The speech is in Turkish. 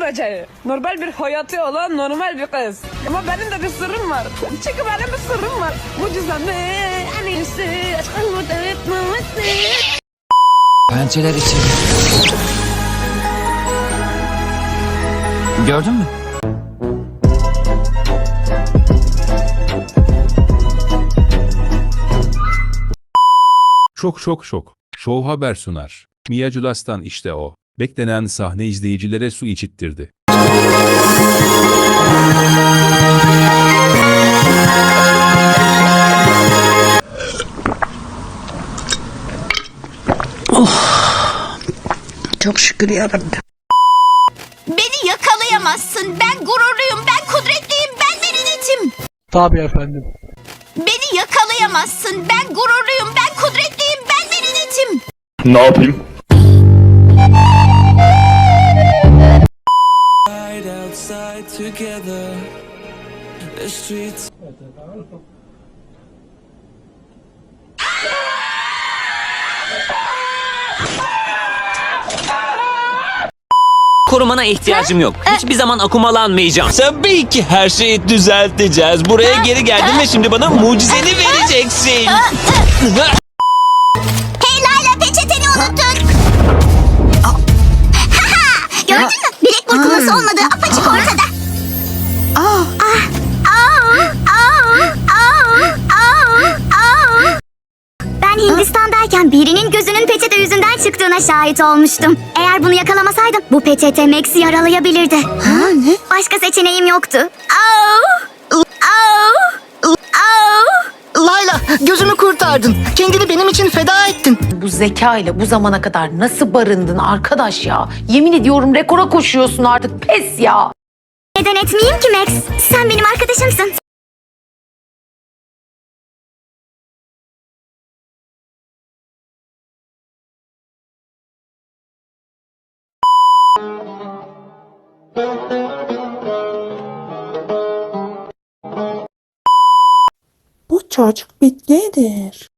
böceği. Normal bir hayatı olan normal bir kız. Ama benim de bir sırrım var. Çünkü benim bir sırrım var. Mucizem en iyisi. Aşkın mutlu etmemesi. Pençeler için. Gördün mü? Şok şok şok. Show Haber sunar. Mia Culas'tan işte o. Beklenen sahne izleyicilere su içittirdi. Çok şükür yarabbim. Beni yakalayamazsın. Ben gururluyum, ben kudretliyim, ben merinetim. Tabii efendim. Beni yakalayamazsın. Ben gururluyum, ben kudretliyim, ben merinetim. Ne yapayım? Together. The streets. Korumana ihtiyacım yok. Hiçbir zaman akumalanmayacağım. Tabii ki her şeyi düzelteceğiz. Buraya geri geldin ve şimdi bana mucizeni vereceksin. Hey Layla peçeteni unuttun. Gördün mü? Bilek burkulması olmadığı apaçık ortada. Hindistan'dayken birinin gözünün peçete yüzünden çıktığına şahit olmuştum. Eğer bunu yakalamasaydım bu peçete Max'i yaralayabilirdi. Ha ne? Başka seçeneğim yoktu. Au! Au! Au! Layla gözümü kurtardın. Kendini benim için feda ettin. Bu zeka ile bu zamana kadar nasıl barındın arkadaş ya? Yemin ediyorum rekora koşuyorsun artık pes ya. Neden etmeyeyim ki Max? Sen benim Bu çocuk bitlidir.